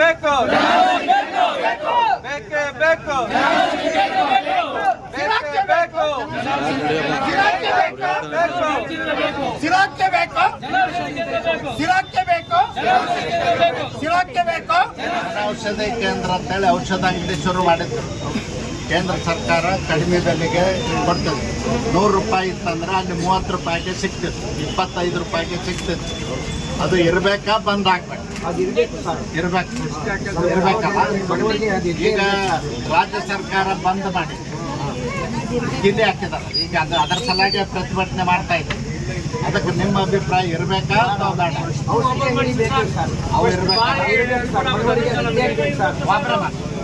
ಬೇಕು ಬೇಕೇ ಬೇಕು ಬೇಕೇ ಬೇಕು ಬೇಕು ಸಿರಾಕ್ಕೆ ಬೇಕು ಸಿರಾಕ್ಕೆ ಬೇಕು ಸಿರಾಕ್ಕೆ ಬೇಕು ಔಷಧಿ ಕೇಂದ್ರ ಅಂತೇಳಿ ಔಷಧ ಅಂಗಡಿ ಶುರು ಮಾಡಿದ್ರು. ಕೇಂದ್ರ ಸರ್ಕಾರ ಕಡಿಮೆ ಬೆಲೆಗೆ ಕೊಡ್ತದೆ. ನೂರು ರೂಪಾಯಿ ಇತ್ತಂದ್ರೆ ಅಲ್ಲಿ ಮೂವತ್ತು ರೂಪಾಯಿಗೆ ಸಿಗ್ತಿತ್ತು ಇಪ್ಪತ್ತೈದು ರೂಪಾಯಿಗೆ ಸಿಗ್ತಿತ್ತು ಅದು ಇರಬೇಕಾ ಬಂದ್ ಆಗ್ಬೇಕು. ಇರ್ಬೇಕು ಇರ್ಬೇಕಲ್ಲ ಈಗ ರಾಜ್ಯ ಸರ್ಕಾರ ಬಂದ್ ಮಾಡಿ. ಕಿಲ್ಲಿ ಹಾಕಿದಾರ. ಈಗ ಅದು ಅದರ ಸಲಾಗಿ ಪ್ರತಿಭಟನೆ ಮಾಡ್ತಾ ಇದೆ. ಅದಕ್ಕೆ ನಿಮ್ಮ ಅಭಿಪ್ರಾಯ ಇರಬೇಕಾ ಅಥವಾ ಬೇಡ? ಅವ್ರು ಇರ್ಬೇಕಾ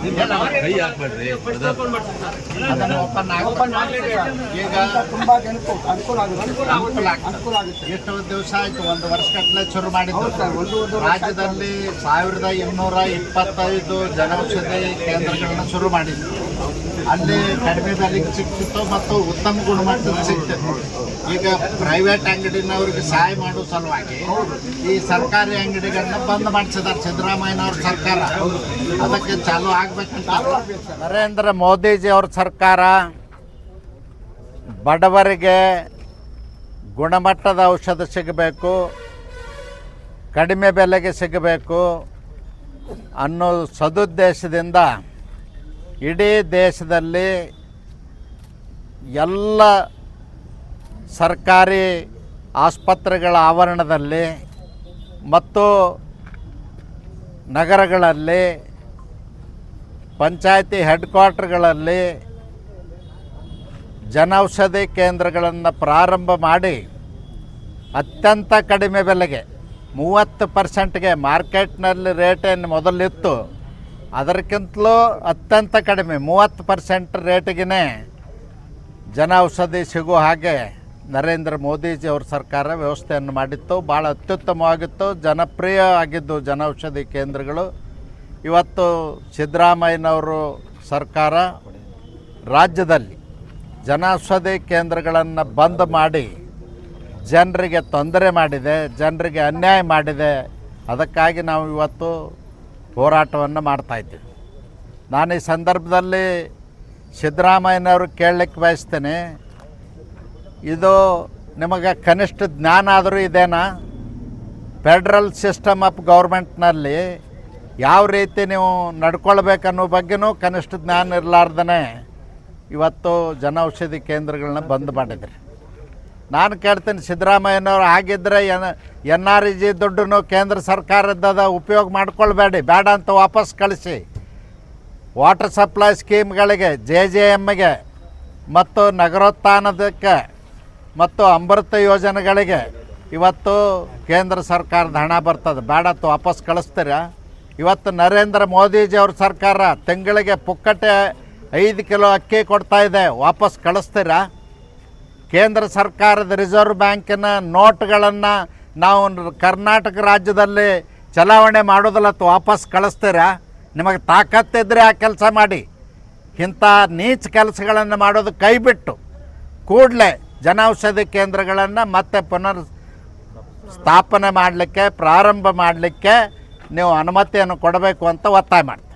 ಕೈ ಈಗ ಎಷ್ಟು ದಿವಸ ಆಯ್ತು? ಒಂದು ವರ್ಷಗಟ್ಟಲೆ ಶುರು ಮಾಡಿದ್ರು. ರಾಜ್ಯದಲ್ಲಿ ಸಾವಿರದ ಇನ್ನೂರ ಇಪ್ಪತ್ತೈದು ಜನೌಷಧಿ ಕೇಂದ್ರಗಳನ್ನು ಶುರು ಮಾಡಿದ್ರು. ಅಲ್ಲಿ ಕಡಿಮೆ ಬೆಲೆಗೆ ಸಿಕ್ತಿತ್ತು ಮತ್ತು ಉತ್ತಮ ಗುಣಮಟ್ಟದ ಸಿಗ್ತಿತ್ತು. ಈಗ ಪ್ರೈವೇಟ್ ಅಂಗಡಿನವ್ರಿಗೆ ಸಹಾಯ ಮಾಡೋ ಸಲುವಾಗಿ ಈ ಸರ್ಕಾರಿ ಅಂಗಡಿಗಳನ್ನ ಬಂದ್ ಮಾಡಿಸಿದಾರೆ ಸಿದ್ದರಾಮಯ್ಯನವ್ರ ಸರ್ಕಾರ. ಅದಕ್ಕೆ ಚಾಲು ಆಗ್ಬೇಕಂತ ನರೇಂದ್ರ ಮೋದಿಜಿ ಅವ್ರ ಸರ್ಕಾರ ಬಡವರಿಗೆ ಗುಣಮಟ್ಟದ ಔಷಧ ಸಿಗಬೇಕು, ಕಡಿಮೆ ಬೆಲೆಗೆ ಸಿಗಬೇಕು ಅನ್ನೋ ಸದುದ್ದೇಶದಿಂದ ಇಡೀ ದೇಶದಲ್ಲಿ ಎಲ್ಲ ಸರ್ಕಾರಿ ಆಸ್ಪತ್ರೆಗಳ ಆವರಣದಲ್ಲಿ ಮತ್ತು ನಗರಗಳಲ್ಲಿ, ಪಂಚಾಯತಿ ಹೆಡ್ ಕ್ವಾರ್ಟರ್ಗಳಲ್ಲಿ ಜನೌಷಧಿ ಕೇಂದ್ರಗಳನ್ನು ಪ್ರಾರಂಭ ಮಾಡಿ ಅತ್ಯಂತ ಕಡಿಮೆ ಬೆಲೆಗೆ, ಮೂವತ್ತು ಪರ್ಸೆಂಟ್ಗೆ ಮಾರ್ಕೆಟ್ನಲ್ಲಿ ರೇಟ್ ಮೊದಲಿತ್ತು. ಅದಕ್ಕಿಂತಲೂ ಅತ್ಯಂತ ಕಡಿಮೆ, ಮೂವತ್ತು ಪರ್ಸೆಂಟ್ ರೇಟಿಗೆ ಜನೌಷಧಿ ಸಿಗೋ ಹಾಗೆ ನರೇಂದ್ರ ಮೋದಿಜಿ ಅವ್ರ ಸರ್ಕಾರ ವ್ಯವಸ್ಥೆಯನ್ನು ಮಾಡಿತ್ತು. ಭಾಳ ಅತ್ಯುತ್ತಮವಾಗಿತ್ತು. ಜನಪ್ರಿಯ ಆಗಿದ್ದು ಜನೌಷಧಿ ಕೇಂದ್ರಗಳು. ಇವತ್ತು ಸಿದ್ದರಾಮಯ್ಯನವರು ಸರ್ಕಾರ ರಾಜ್ಯದಲ್ಲಿ ಜನೌಷಧಿ ಕೇಂದ್ರಗಳನ್ನು ಬಂದ್ ಮಾಡಿ ಜನರಿಗೆ ತೊಂದರೆ ಮಾಡಿದೆ, ಜನರಿಗೆ ಅನ್ಯಾಯ ಮಾಡಿದೆ. ಅದಕ್ಕಾಗಿ ನಾವು ಇವತ್ತು ಹೋರಾಟವನ್ನು ಮಾಡ್ತಾಯಿದ್ದೀವಿ ನಾನು ಈ ಸಂದರ್ಭದಲ್ಲಿ ಸಿದ್ದರಾಮಯ್ಯನವರು ಕೇಳಲಿಕ್ಕೆ ಬಯಸ್ತೇನೆ, ಇದು ನಿಮಗೆ ಕನಿಷ್ಠ ಜ್ಞಾನ ಆದರೂ ಇದೇನಾ? ಫೆಡ್ರಲ್ ಸಿಸ್ಟಮ್ ಆಫ್ ಗೌರ್ಮೆಂಟ್ನಲ್ಲಿ ಯಾವ ರೀತಿ ನೀವು ನಡ್ಕೊಳ್ಬೇಕನ್ನೋ ಬಗ್ಗೆನೂ ಕನಿಷ್ಠ ಜ್ಞಾನ ಇರಲಾರ್ದೇ ಇವತ್ತು ಜನೌಷಧಿ ಕೇಂದ್ರಗಳನ್ನ ಬಂದ್ ಮಾಡಿದ್ರಿ. ನಾನು ಕೇಳ್ತೀನಿ ಸಿದ್ದರಾಮಯ್ಯನವ್ರು ಆಗಿದ್ದರೆ N N R E G ದುಡ್ಡನ್ನು ಕೇಂದ್ರ ಸರ್ಕಾರದ ಉಪಯೋಗ ಮಾಡ್ಕೊಳ್ಬೇಡಿ, ಬೇಡ ಅಂತ ವಾಪಸ್ ಕಳಿಸಿ. ವಾಟರ್ ಸಪ್ಲೈ ಸ್ಕೀಮ್ಗಳಿಗೆ ಜೆ ಜೆ ಎಮ್ಗೆ, ಮತ್ತು ನಗರೋತ್ಥಾನದಕ್ಕೆ, ಮತ್ತು ಅಮೃತ ಯೋಜನೆಗಳಿಗೆ ಇವತ್ತು ಕೇಂದ್ರ ಸರ್ಕಾರದ ಹಣ ಬರ್ತದೆ. ಬೇಡ ಅಂತ ವಾಪಸ್ ಕಳಿಸ್ತೀರಾ? ಇವತ್ತು ನರೇಂದ್ರ ಮೋದಿಜಿ ಅವ್ರ ಸರ್ಕಾರ ತಿಂಗಳಿಗೆ ಪುಕ್ಕಟೆ ಐದು ಕಿಲೋ ಅಕ್ಕಿ ಕೊಡ್ತಾ ಇದೆ. ವಾಪಸ್ ಕಳಿಸ್ತೀರಾ? ಕೇಂದ್ರ ಸರ್ಕಾರದ ರಿಸರ್ವ್ ಬ್ಯಾಂಕಿನ ನೋಟ್ಗಳನ್ನು ನಾವು ಕರ್ನಾಟಕ ರಾಜ್ಯದಲ್ಲಿ ಚಲಾವಣೆ ಮಾಡೋದಿಲ್ಲ ವಾಪಸ್ ಕಳಿಸ್ತೀರಾ? ನಿಮಗೆ ತಾಕತ್ತಿದ್ರೆ ಆ ಕೆಲಸ ಮಾಡಿ. ಇಂಥ ನೀಚ ಕೆಲಸಗಳನ್ನು ಮಾಡೋದು ಕೈಬಿಟ್ಟು ಕೂಡಲೇ ಜನೌಷಧಿ ಕೇಂದ್ರಗಳನ್ನು ಮತ್ತೆ ಪುನರ್ ಸ್ಥಾಪನೆ ಮಾಡಲಿಕ್ಕೆ, ಪ್ರಾರಂಭ ಮಾಡಲಿಕ್ಕೆ ನೀವು ಅನುಮತಿಯನ್ನು ಕೊಡಬೇಕು ಅಂತ ಒತ್ತಾಯ ಮಾಡ್ತೀವಿ